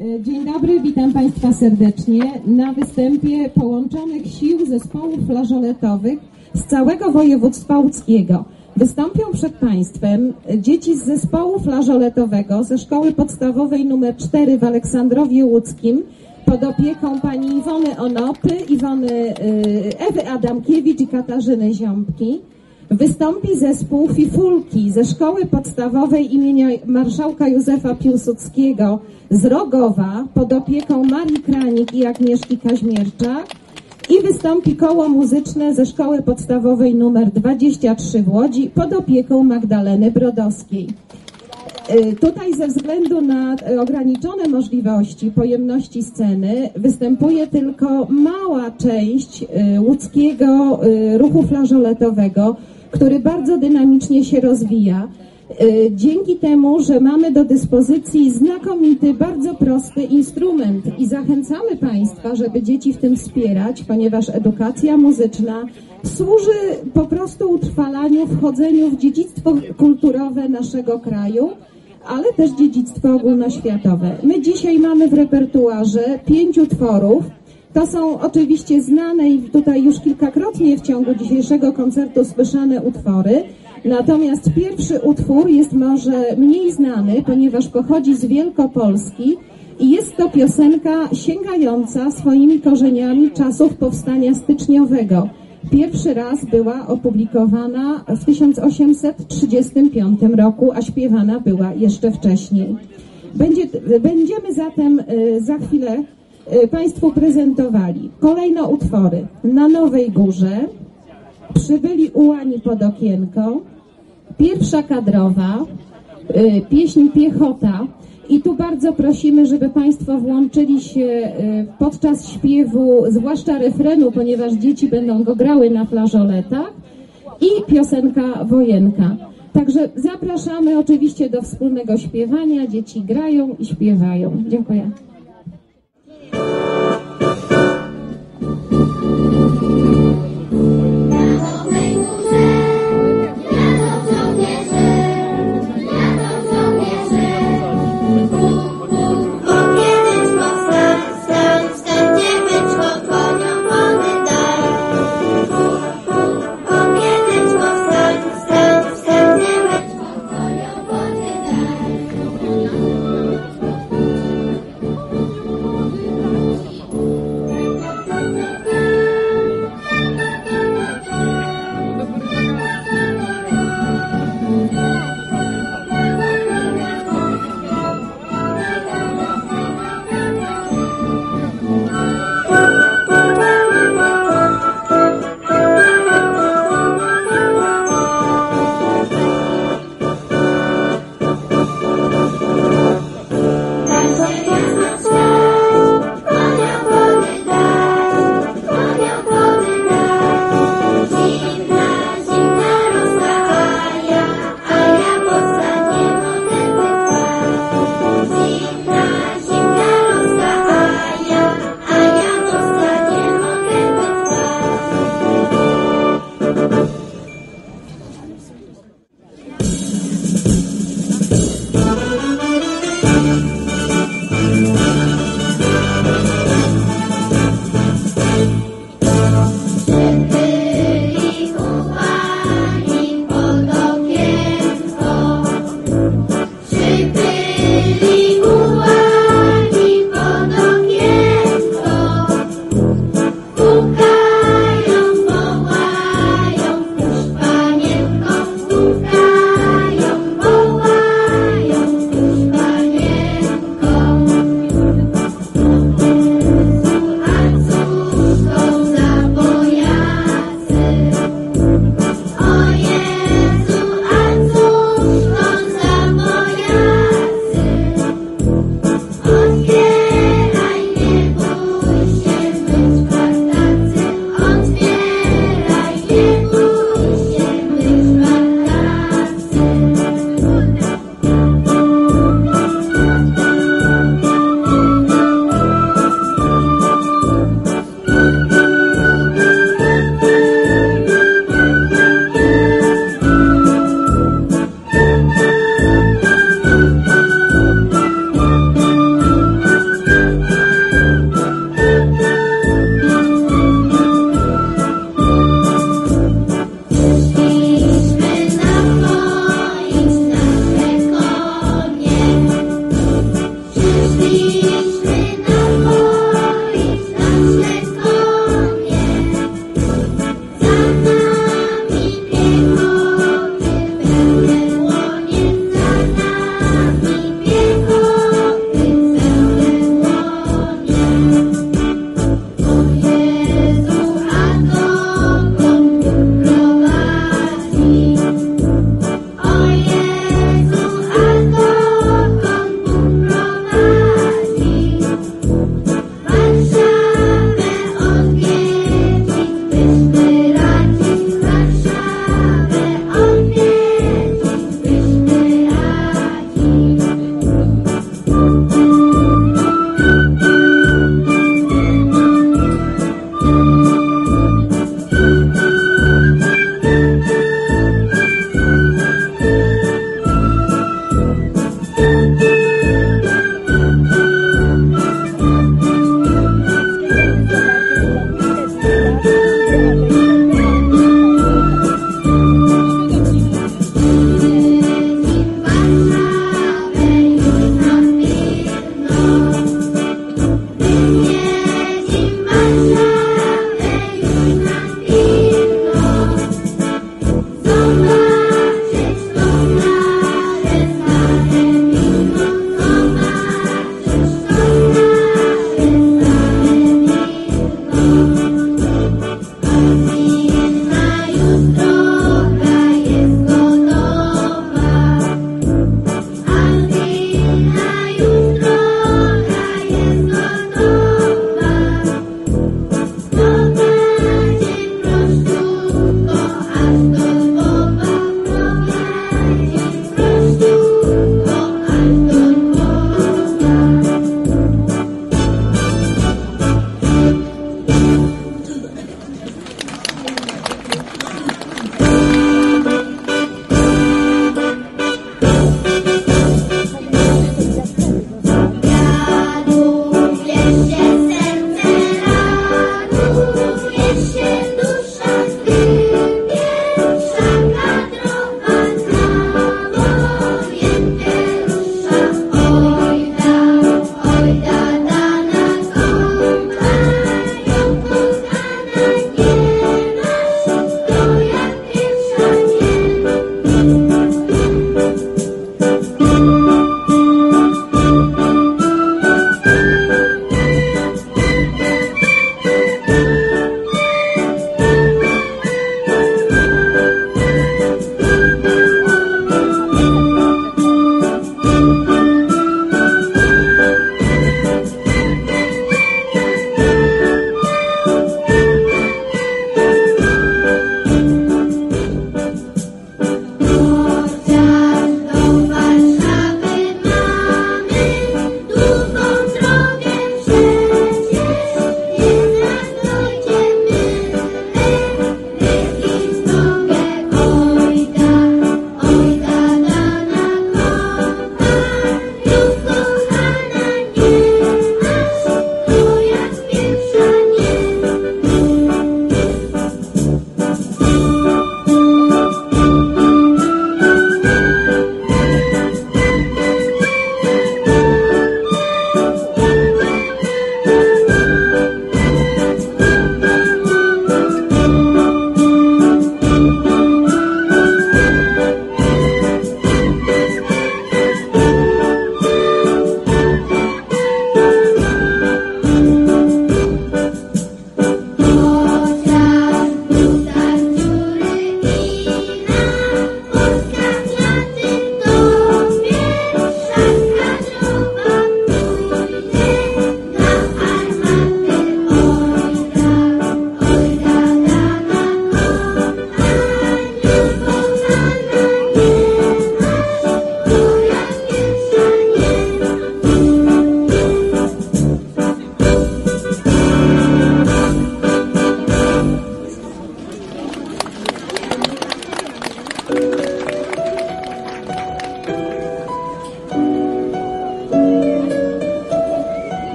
E, Dzień dobry, witam Państwa serdecznie na występie połączonych sił zespołów flażoletowych z całego województwa łódzkiego. Wystąpią przed Państwem dzieci z zespołu flażoletowego ze szkoły podstawowej nr 4 w Aleksandrowie Łódzkim pod opieką pani Iwony Onopy, Iwony y, Ewy Adamkiewicz i Katarzyny Ziąbki. Wystąpi zespół Fifulki ze szkoły podstawowej imienia marszałka Józefa Piłsudskiego z Rogowa pod opieką Marii Kranik i Agnieszki Kaźmierczak. I wystąpi koło muzyczne ze szkoły podstawowej nr 23 w Łodzi pod opieką Magdaleny Brodowskiej. Y, Tutaj ze względu na y, ograniczone możliwości pojemności sceny występuje tylko mała część y, łódzkiego ruchu flażoletowego, który bardzo dynamicznie się rozwija. Y, Dzięki temu, że mamy do dyspozycji znakomity, bardzo prosty instrument i zachęcamy Państwa, żeby dzieci w tym wspierać, ponieważ edukacja muzyczna służy po prostu utrwalaniu, wchodzeniu w dziedzictwo kulturowe naszego kraju ale też dziedzictwo ogólnoświatowe. My dzisiaj mamy w repertuarze pięciu tworów. To są oczywiście znane i tutaj już kilkakrotnie w ciągu dzisiejszego koncertu słyszane utwory. Natomiast pierwszy utwór jest może mniej znany, ponieważ pochodzi z Wielkopolski i jest to piosenka sięgająca swoimi korzeniami czasów powstania styczniowego. Pierwszy raz była opublikowana w 1835 roku, a śpiewana była jeszcze wcześniej. Będzie, będziemy zatem y, za chwilę Państwu prezentowali kolejno utwory Na Nowej Górze, Przybyli ułani pod okienko, Pierwsza kadrowa, y, pieśń Piechota. I tu bardzo prosimy, żeby Państwo włączyli się y, podczas śpiewu, zwłaszcza refrenu, ponieważ dzieci będą go grały na flażoletach i piosenka Wojenka. Także zapraszamy oczywiście do wspólnego śpiewania. Dzieci grają i śpiewają. Dziękuję.